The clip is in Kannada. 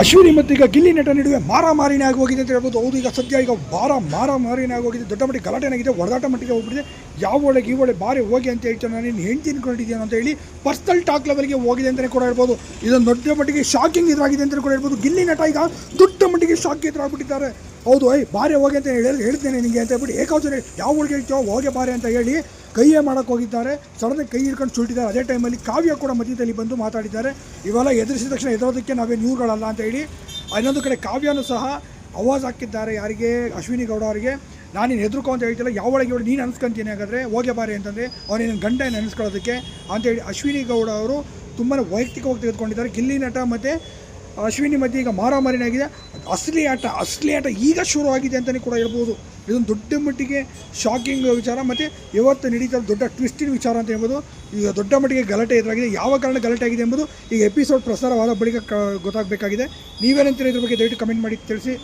ಅಶ್ವಿನಿ ಈಗ ಗಿಲ್ಲಿ ನಟ ನಡುವೆ ಮಾರಾಮಾರಿನೇ ಆಗೋಗಿದೆ ಅಂತ ಹೇಳ್ಬೋದು. ಹೌದು, ಈಗ ಸದ್ಯ ಈಗ ಭಾರ ಮಾರಾಮಾರಿನೇ ಆಗೋಗಿದೆ. ದೊಡ್ಡ ಮಟ್ಟಿಗೆ ಗಲಾಟೆನಾಗಿದೆ ಹೊಡೆದಾಟ ಮಟ್ಟಿಗೆ ಹೋಗ್ಬಿಟ್ಟಿದೆ. ಯಾವ ಒಳಗೆ ಈ ಒಳ್ಳೆ ಬಾರಿ ಹೋಗಿ ಅಂತ ಹೇಳ್ತಾರೆ ನಾನು ನೀನು ಹೆಂಡ್ತಿ ತಿನ್ಕೊಂಡಿದ್ದೀನಿ ಅಂತ ಹೇಳಿ ಪರ್ಸನಲ್ ಟಾಕ್ ಲೆವೆಲ್ಗೆ ಹೋಗಿದೆ ಅಂತಲೇ ಕೂಡ ಹೇಳ್ಬೋದು. ಇದೊಂದು ದೊಡ್ಡ ಮಟ್ಟಿಗೆ ಶಾಕಿಂಗ್ ಇದಾಗಿದೆ ಅಂತಲೇ ಕೂಡ ಹೇಳ್ಬೋದು. ಗಿಲ್ಲಿ ನಟ ಈಗ ದೊಡ್ಡ ಮಟ್ಟಿಗೆ ಶಾಕ್ ಎದುರಾಗ್ಬಿಟ್ಟಿದ್ದಾರೆ. ಹೌದು ಐ ಬಾರಿ ಹೋಗಿ ಅಂತ ಹೇಳಿ ಹೇಳ್ತೇನೆ ನಿಮಗೆ ಅಂತ ಹೇಳ್ಬಿಟ್ಟು ಏಕಾವಚನೆ ಯಾವ ಒಳಗೆ ಹೇಳ್ತೀವೋ ಹೋಗೆ ಬಾರಿ ಅಂತ ಹೇಳಿ ಕೈಯೇ ಮಾಡೋಕ್ಕೆ ಹೋಗಿದ್ದಾರೆ. ಸಡನ್ನಾಗಿ ಕೈ ಹಿಡ್ಕೊಂಡು ಸುಟ್ಟಿದ್ದಾರೆ ಅದೇ ಟೈಮಲ್ಲಿ ಕಾವ್ಯ ಕೂಡ ಮಧ್ಯದಲ್ಲಿ ಬಂದು ಮಾತಾಡಿದ್ದಾರೆ. ಇವೆಲ್ಲ ಎದುರಿಸಿದ ತಕ್ಷಣ ಎದುರೋದಕ್ಕೆ ನಾವೇ ನೂರುಗಳಲ್ಲ ಅಂತ ಹೇಳಿ ಇನ್ನೊಂದು ಕಡೆ ಕಾವ್ಯನೂ ಸಹ ಅವಾಜ್ ಹಾಕಿದ್ದಾರೆ ಯಾರಿಗೆ? ಅಶ್ವಿನಿ ಗೌಡ ಅವರಿಗೆ. ನಾನು ನೀನು ಹೆದರ್ಕೊ ಅಂತ ಹೇಳ್ತಿಲ್ಲ. ಯಾವೊಳಗೆ ಇವಳು ನೀನು ಅನ್ಸ್ಕೊಂತೀನಿ ಹಾಗಾದರೆ ಹೋಗೆ ಬಾರಿ ಅಂತಂದರೆ ಅವನೇನು ಗಂಡ ಏನು ಅನ್ಸ್ಕೊಳ್ಳೋದಕ್ಕೆ? ಅಂತೇಳಿ ಅಶ್ವಿನಿ ಗೌಡ ಅವರು ತುಂಬಾ ವೈಯಕ್ತಿಕವಾಗಿ ತೆಗೆದುಕೊಂಡಿದ್ದಾರೆ. ಗಿಲ್ಲಿ ನಟ ಮತ್ತು ಅಶ್ವಿನಿ ಮಧ್ಯೆ ಈಗ ಮಾರಾಮಾರಿನಾಗಿದೆ ಅಸಲಿ ಆಟ ಅಸಲಿ ಆಟ ಈಗ ಶುರು ಆಗಿದೆ ಅಂತಲೇ ಕೂಡ ಹೇಳ್ಬೋದು. ಇದೊಂದು ದೊಡ್ಡ ಮಟ್ಟಿಗೆ ಶಾಕಿಂಗ್ ವಿಚಾರ ಮತ್ತು ಇವತ್ತು ನಡೀತಾ ದೊಡ್ಡ ಟ್ವಿಸ್ಟಿನ ವಿಚಾರ ಅಂತ ಹೇಳ್ಬೋದು. ಈಗ ದೊಡ್ಡ ಮಟ್ಟಿಗೆ ಗಲಾಟೆ ಎದುರಾಗಿದೆ. ಯಾವ ಕಾರಣ ಗಲಾಟೆ ಆಗಿದೆ ಎಂಬುದು ಈಗ ಎಪಿಸೋಡ್ ಪ್ರಸಾರವಾದ ಬಳಿಕ ಗೊತ್ತಾಗಬೇಕಾಗಿದೆ. ನೀವೇನಂತೀರ ಇದ್ರ ಬಗ್ಗೆ ದಯವಿಟ್ಟು ಕಮೆಂಟ್ ಮಾಡಿ ತಿಳಿಸಿ.